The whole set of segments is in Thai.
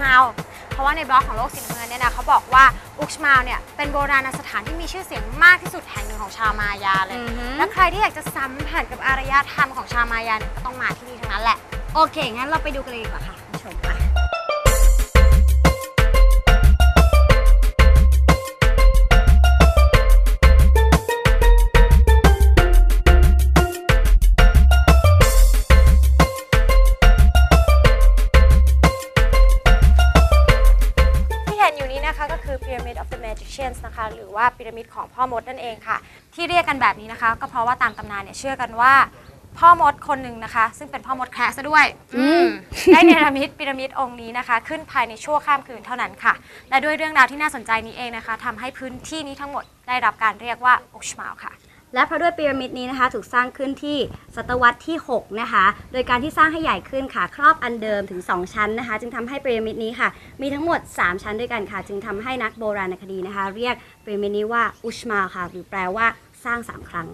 กชมาลเพราะว่าในบล็อกของโลกสีน้ำเงินเนี่ยนะเขาบอกว่าอุกชมาลเนี่ยเป็นโบราณสถานที่มีชื่อเสียงมากที่สุดแห่งหนึ่งของชาวมายาเลยอือฮึและใครที่อยากจะสัมผัสกับอารยธรรมของชาวมายาเนี่ยก็ต้องมาที่นี่ทั้งนั้นแหละ โอเคงั้นเราไปดูกันเลยดีกว่าค่ะคุณผู้ชมไป หรือว่าพีระมิดของพ่อมดนั่นเองค่ะ ที่เรียกกันแบบนี้นะคะ ก็เพราะว่าตามตำนานเนี่ยเชื่อกันว่าพ่อมดคนหนึ่งนะคะ ซึ่งเป็นพ่อมดแคระซะด้วยอืมได้เนรมิตพีระมิดองค์นี้นะคะ ขึ้นภายในชั่วข้ามคืนเท่านั้นค่ะ และด้วยเรื่องราวที่น่าสนใจนี้เองนะคะทำให้พื้นที่นี้ทั้งหมดได้รับการเรียกว่าอุกชมาลค่ะ และเพราะด้วยพีระมิดนี้นะคะ ถูกสร้างขึ้นที่ศตวรรษที่ 6 นะคะ โดยการที่สร้างให้ใหญ่ขึ้นค่ะ ครอบอันเดิมถึง 2 ชั้นนะคะ จึงทำให้พีระมิดนี้ค่ะ มีทั้งหมด 3 ชั้นด้วยกันค่ะ จึงทำให้นักโบราณคดีนะคะ เรียกพีระมิดนี้ว่าอุชมาค่ะ หรือแปลว่าสร้าง 3 ครั้ง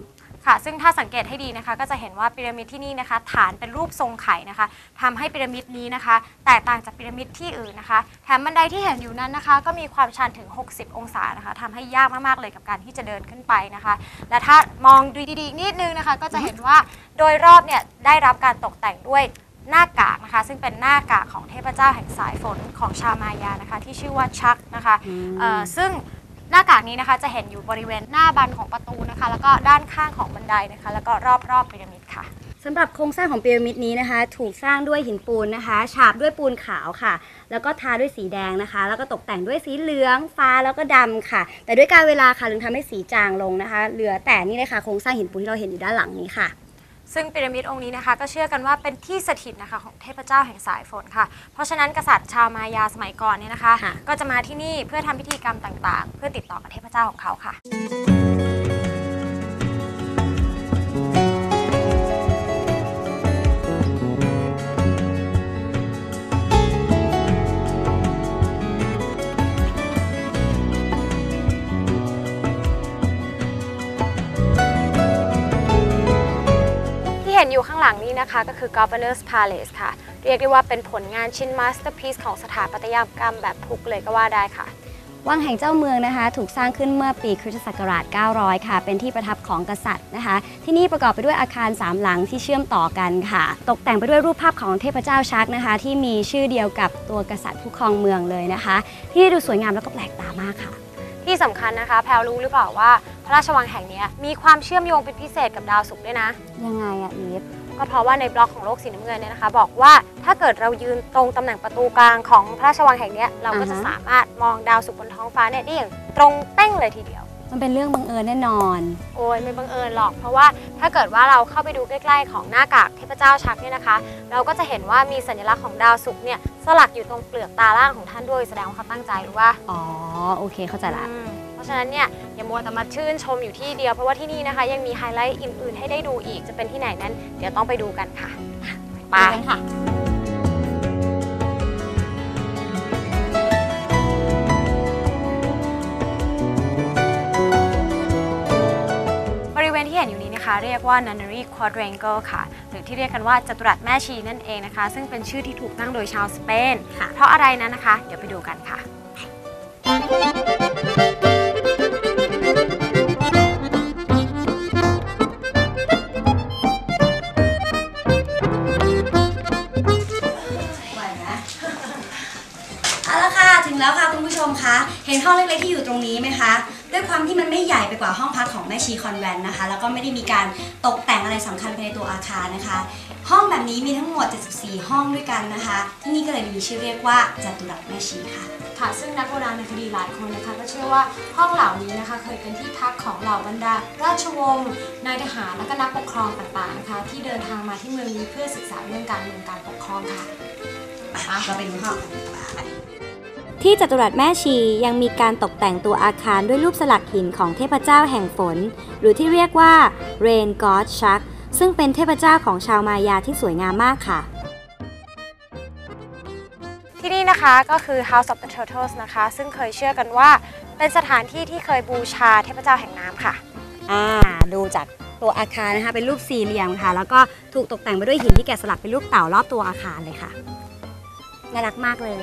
ค่ะ ซึ่งถ้าสังเกตให้ดีนะคะ ก็จะเห็นว่าพีระมิดที่นี่นะคะ ฐานเป็นรูปทรงไข่นะคะทำให้พีระมิดนี้นะคะ แตกต่างจากพีระมิดที่อื่นนะคะแถมบันไดที่เห็นอยู่นั้นนะคะ ก็มีความชันถึง 60 องศานะคะทำให้ยากมากๆเลยกับการที่จะเดินขึ้นไปนะคะ และถ้ามองดูดีๆอีกนิดนึงนะคะ ก็จะเห็นว่าโดยรอบเนี่ยได้รับการตกแต่งด้วยหน้ากากนะคะ ซึ่งเป็นหน้ากากของเทพเจ้าแห่งสายฝนของชาวมายานะคะ ที่ชื่อว่าชักนะคะอืมเอ่อซึ่ง หน้ากากนี้นะคะจะเห็นอยู่บริเวณหน้าบันของประตูนะคะ แล้วก็ด้านข้างของบันไดนะคะ แล้วก็รอบๆพีระมิดค่ะสำหรับโครงสร้างของพีระมิดนี้นะคะ ถูกสร้างด้วยหินปูนนะคะ ฉาบด้วยปูนขาวค่ะ แล้วก็ทาด้วยสีแดงนะคะ แล้วก็ตกแต่งด้วยสีเหลืองฟ้าแล้วก็ดำค่ะ แต่ด้วยการเวลาค่ะถึงทำให้สีจางลงนะคะ เหลือแต่นี่เลยค่ะโครงสร้างหินปูนที่เราเห็นอยู่ด้านหลังนี้ค่ะ ซึ่งพีระมิดองค์นี้นะคะ ก็เชื่อกันว่าเป็นที่สถิตนะคะของเทพเจ้าแห่งสายฝนค่ะ เพราะฉะนั้นกษัตริย์ชาวมายาสมัยก่อนเนี่ยนะคะ ค่ะ ก็จะมาที่นี่เพื่อทำพิธีกรรมต่างๆ เพื่อติดต่อกับเทพเจ้าของเขาค่ะ อยู่ข้างหลังนี้นะคะก็คือ Governor's Palace ค่ะ เรียกได้ว่าเป็นผลงานชิ้น masterpiece ของสถาปัตยกรรมแบบพุกเลยก็ว่าได้ค่ะวังแห่งเจ้าเมืองนะคะ ถูกสร้างขึ้นเมื่อปีคริสตศักราช 900 ค่ะ เป็นที่ประทับของกษัตริย์นะคะ ที่นี่ประกอบไปด้วยอาคารสามหลังที่เชื่อมต่อกันค่ะ ตกแต่งไปด้วยรูปภาพของเทพเจ้าชักนะคะ ที่มีชื่อเดียวกับตัวกษัตริย์ผู้ครองเมืองเลยนะคะ ที่ดูสวยงามแล้วก็แปลกตามากค่ะ ที่สำคัญนะคะ แพลวรู้หรือเปล่าว่า พระราชวังแห่งนี้มีความเชื่อมโยงเป็นพิเศษกับดาวศุกร์ด้วยนะ ยังไงอะอีฟก็เพราะว่าในบล็อกของโลกสีน้ำเงินเนี่ยนะคะ บอกว่าถ้าเกิดเรายืนตรงตำแหน่งประตูกลางของพระราชวังแห่งเนี้ยเราก็จะอ่าฮะสามารถมองดาวศุกร์บนท้องฟ้าเนี่ยได้อย่างตรงเป้งเลยทีเดียว มันเป็นเรื่องบังเอิญแน่นอน โอ้ยไม่บังเอิญหรอก เพราะว่าถ้าเกิดว่าเราเข้าไปดูใกล้ๆของหน้ากากเทพเจ้าชักเนี่ยนะคะ เราก็จะเห็นว่ามีสัญลักษณ์ของดาวศุกร์เนี่ยสลักอยู่ตรงเปลือกตาล่างของท่านด้วยแสดงว่าเขาตั้งใจหรือว่าอ๋อโอเคเข้าใจละอืม เพราะฉะนั้นเนี่ยอย่ามัวแต่มาชื่นชมอยู่ที่เดียว เพราะว่าที่นี่นะคะ ยังมีไฮไลท์อื่นๆ ให้ได้ดูอีกจะเป็นที่ไหนนั้น เดี๋ยวต้องไปดูกันค่ะไปไปกันค่ะ บริเวณที่เห็นอยู่นี้นะคะ เรียกว่า Nunnery Quadrangle ค่ะ หรือที่เรียกกันว่าจัตุรัสแม่ชีนั่นเองนะคะ ซึ่งเป็นชื่อที่ถูกตั้งโดยชาวสเปนค่ะเพราะอะไรนั้นนะคะ เดี๋ยวไปดูกันค่ะ เห็นห้องเล็กๆที่อยู่ตรงนี้ไหมคะ ด้วยความที่มันไม่ใหญ่ไปกว่าห้องพักของแม่ชีคอนแวนต์นะคะ แล้วก็ไม่ได้มีการตกแต่งอะไรสำคัญภายในตัวอาคารนะคะ ห้องแบบนี้มีทั้งหมด 74 ห้องด้วยกันนะคะ ที่นี่ก็เลยมีชื่อเรียกว่าจัตุรัสแม่ชีค่ะค่ะซึ่งนักโบราณคดีหลายคนนะคะก็เชื่อว่าห้องเหล่านี้นะคะเคยเป็นที่พักของเหล่าบรรดา ราชวงศ์นายทหารและก็นักปกครองต่างๆนะคะที่เดินทางมาที่เมืองนี้เพื่อศึกษาเรื่องการเมืองการปกครองค่ะเราไปดูห้องกันดีกว่า ที่จัตุรัสแม่ชียังมีการตกแต่งตัวอาคารด้วยรูปสลักหินของเทพเจ้าแห่งฝน หรือที่เรียกว่า Rain God Shark ซึ่งเป็นเทพเจ้าของชาวมายาที่สวยงามมากค่ะ ที่นี่นะคะก็คือ House of the Turtles นะคะ ซึ่งเคยเชื่อกันว่าเป็นสถานที่ที่เคยบูชาเทพเจ้าแห่งน้ำค่ะ อ่า ดูจากตัวอาคารนะคะ เป็นรูปสี่เหลี่ยมค่ะ แล้วก็ถูกตกแต่งไปด้วยหินที่แกะสลักเป็นรูปเต่ารอบตัวอาคารเลยค่ะ น่ารักมากเลย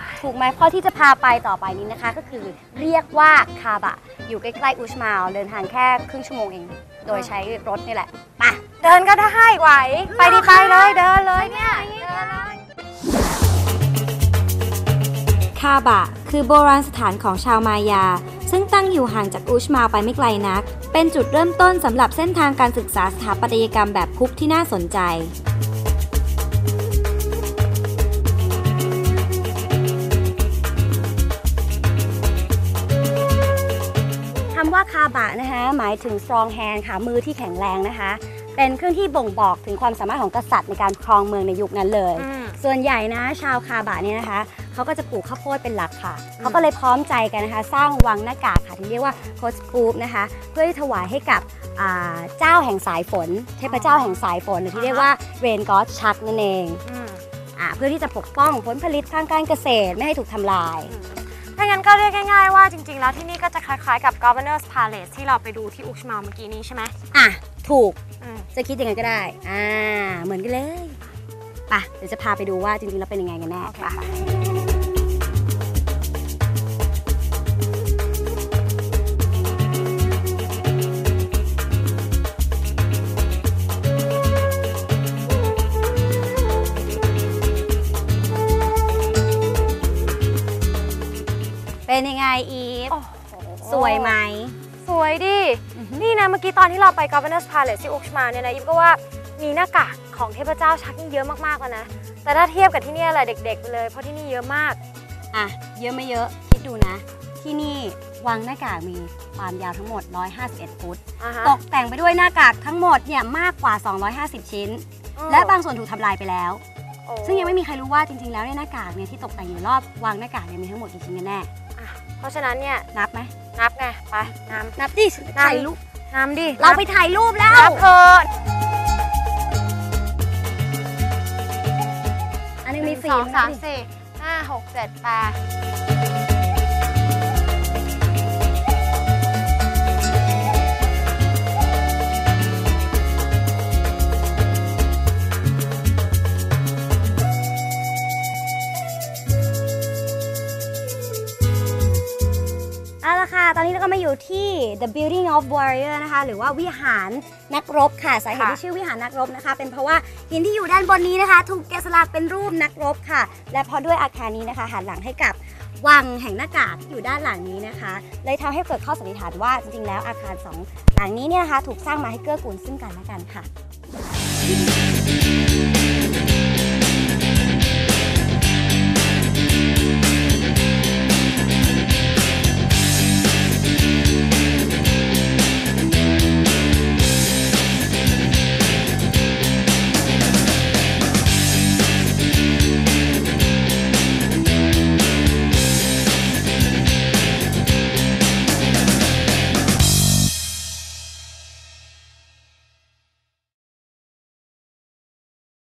ถูกไหมเพราะที่จะพาไปต่อไปนี้นะคะ ก็คือเรียกว่าคาบะ อยู่ใกล้ๆอุชมาลเดินทางแค่ครึ่งชั่วโมงเอง โดยใช้รถนี่แหละไปะเดินก็ได้ไหว ไปดิไปเลยเดินเลยเนี่ยเดินเลยคาบะ คือโบราณสถานของชาวมายา ซึ่งตั้งอยู่ห่างจากอุชมาไปไม่ไกลนัก เป็นจุดเริ่มต้นสำหรับเส้นทางการศึกษาสถาปัตยกรรมแบบคุกที่น่าสนใจ คำว่าคาบะนะคะ หมายถึง strong hand ค่ะ มือที่แข็งแรงนะคะ เป็นเครื่องที่บ่งบอกถึงความสามารถของกษัตริย์ในการครองเมืองในยุคนั้นเลยอืมส่วนใหญ่นะชาวคาบะเนี่ยนะคะเขาก็จะปลูกข้าวโพดเป็นหลักค่ะ เขาก็เลยพร้อมใจกันนะคะ สร้างวังหน้ากากค่ะที่เรียกว่าโคสกูปนะคะ เพื่อที่ถวายให้กับอ่าเจ้าแห่งสายฝน เทพเจ้าแห่งสายฝนหรือที่เรียกว่าเรนก็อดชักนั่นเองอืมอ่าเพื่อที่จะปกป้องผลผลิตทางการเกษตรไม่ให้ถูกทำลาย ถ้างั้นก็เรียกง่ายๆว่าจริงๆ แล้วที่นี่ก็จะคล้ายๆกับ Governor's Palace ที่เราไปดูที่อุชมาเมื่อกี้นี้ใช่ไหมอะ ถูกอืมจะคิดยังไงก็ได้ อ่า เหมือนกันเลยไปะเดี๋ยวจะพาไปดูว่าจริงๆแล้วเป็นยังไงกันแน่โอเคไปค่ะเป็ วยไหม สวยดิอือฮึนี่นะเมื่อกี้ตอนที่เราไป Governor's Palace ที่อุชมาเนี่ยนะอิมก็ว่ามีหน้ากากของเทพเจ้าชักนี่เยอะมากๆแล้วนะ แต่ถ้าเทียบกับที่เนี่ยแหละเด็กๆไปเลย เพราะที่นี่เยอะมาก อะ เยอะไม่เยอะ คิดดูนะ ที่นี่วังหน้ากากมีความยาวทั้งหมด 151 ฟุตอ่าฮะตกแต่งไปด้วยหน้ากากทั้งหมดเนี่ยมากกว่า 250 ชิ้น และบางส่วนถูกทำลายไปแล้วโอ้ซึ่งยังไม่มีใครรู้ว่าจริงๆ แล้วเนี่ยหน้ากากเนี่ยที่ตกแต่งอยู่รอบวังหน้ากากเนี่ยมีทั้งหมดกี่ชิ้นกันแน่อะเพราะฉะนั้นเนี่ยนับไหม นับไง ไป น้นับดิถ่ายรูปำน้ำดิเราไปถ่ายรูปแล้วนับเธอะอันนึงมีสสี่องสามนับดิสี่ห้าหกเจ็ดแปด เอาละค่ะ ตอนนี้เราก็มาอยู่ที่ The Building of Warrior นะคะ หรือว่าวิหารนักรบค่ะ สาเหตุที่ชื่อวิหารนักรบนะคะ เป็นเพราะว่าหินที่อยู่ด้านบนนี้นะคะ ถูกแกะสลักเป็นรูปนักรบค่ะ และเพราะด้วยอาคารนี้นะคะ หันหลังให้กับวังแห่งหน้ากากที่อยู่ด้านหลังนี้นะคะ เลยทำให้เกิดข้อสันนิษฐานว่าจริงๆ แล้วอาคารสองหลังนี้เนี่ยนะคะ ถูกสร้างมาให้เกื้อกูลซึ่งกันและกันค่ะ